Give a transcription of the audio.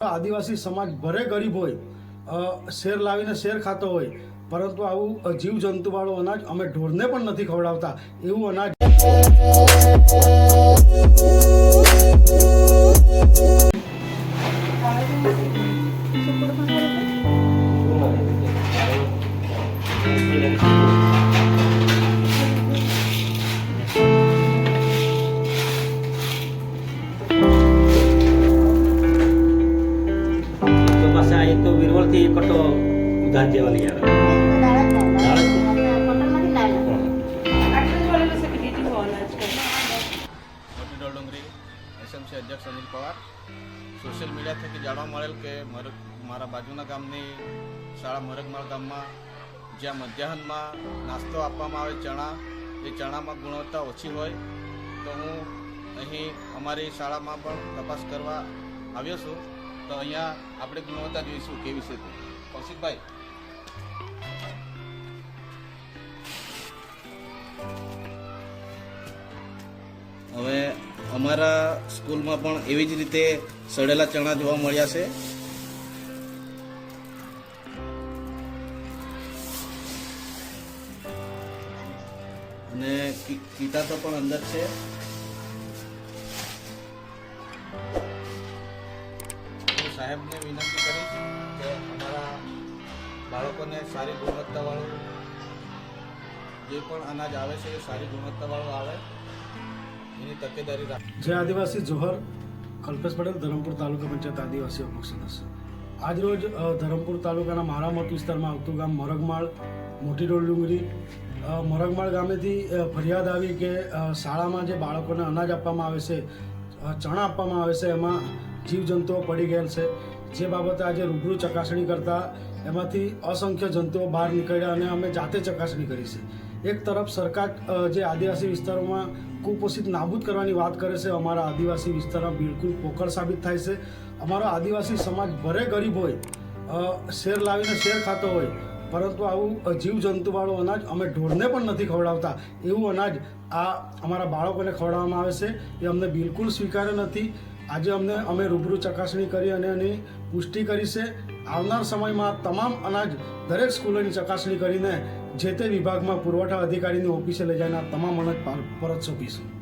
આદિવાસી સમાજ ભરે ગરીબ હોય શેર લાવીને શેર ખાતો હોય, પરંતુ આવું જીવજંતુવાળું અનાજ અમે ઢોરને પણ નથી ખવડાવતા, એવું અનાજ વિરવળથી એક કટો ઉધાર જેવા લઈ આવે એસએમસી અધ્યક્ષ અનિલ પવાર. સોશિયલ મીડિયા થકી જાણવા મળેલ કે મરગ મારા બાજુના ગામની શાળા મરગમાળ ગામમાં જ્યાં મધ્યાહનમાં નાસ્તો આપવામાં આવે ચણા, એ ચણામાં ગુણવત્તા ઓછી હોય, તો હું અહીં અમારી શાળામાં પણ તપાસ કરવા આવ્યો છું. તો અહીંયા આપણે ગુણવત્તા જોઈશું કેવી છે તે. કૌશિકભાઈ. હવે અમારા સ્કૂલમાં પણ એવી જ રીતે સડેલા ચણા જોવા મળ્યા છે. અને કીટા તો પણ અંદર છે. સાહેબને વિનંતી કરીશ કે અમારા બાળકોને સારી ગુણવત્તાવાળું જે પણ અનાજ આવે છે, એ સારી ગુણવત્તાવાળું આવે. એની તકેદારી રાખ જય આદિવાસી જોહર, કલ્પેશ પટેલ, ધરમપુર તાલુકા પંચાયત આદિવાસી અમુક સદસ્ય. આજરોજ ધરમપુર તાલુકાના મારામત વિસ્તારમાં આવતું ગામ મરગમાળ, મોટી રોડ ડુંગરી મરગમાળ ગામેથી ફરિયાદ આવી કે શાળામાં જે બાળકોને અનાજ આપવામાં આવે છે ચણા આપવામાં આવે છે, એમાં જીવજંતુઓ પડી ગયેલ છે. જે બાબતે આજે રૂબરૂ ચકાસણી કરતા એમાંથી અસંખ્ય જંતુઓ બહાર નીકળ્યા અને અમે જાતે ચકાસણી કરી છે. એક તરફ સરકાર જે આદિવાસી વિસ્તારોમાં કુપોષિત નાબૂદ કરવાની વાત કરે છે, અમારા આદિવાસી વિસ્તારમાં બિલકુલ પોકળ સાબિત થાય છે. અમારો આદિવાસી સમાજ ભરે ગરીબ હોય શેર લાવીને શેર ખાતો હોય પરંતુ આવું અ, જીવજંતુવાળું અનાજ અમે ઢોરને પણ નથી ખવડાવતા. એવું અનાજ આ અમારા બાળકોને ખવડાવવામાં આવે છે. એ અમને બિલકુલ સ્વીકાર્ય નથી. આજે અમને અમે રૂબરૂ ચકાસણી કરી અને એની પુષ્ટિ કરી છે. આવનાર સમયમાં તમામ અનાજ દરેક સ્કૂલોની ચકાસણી કરીને જે તે વિભાગમાં પુરવઠા અધિકારીની ઓફિસે લઈ જઈને તમામ અનાજ પર- પરત સોંપીશું.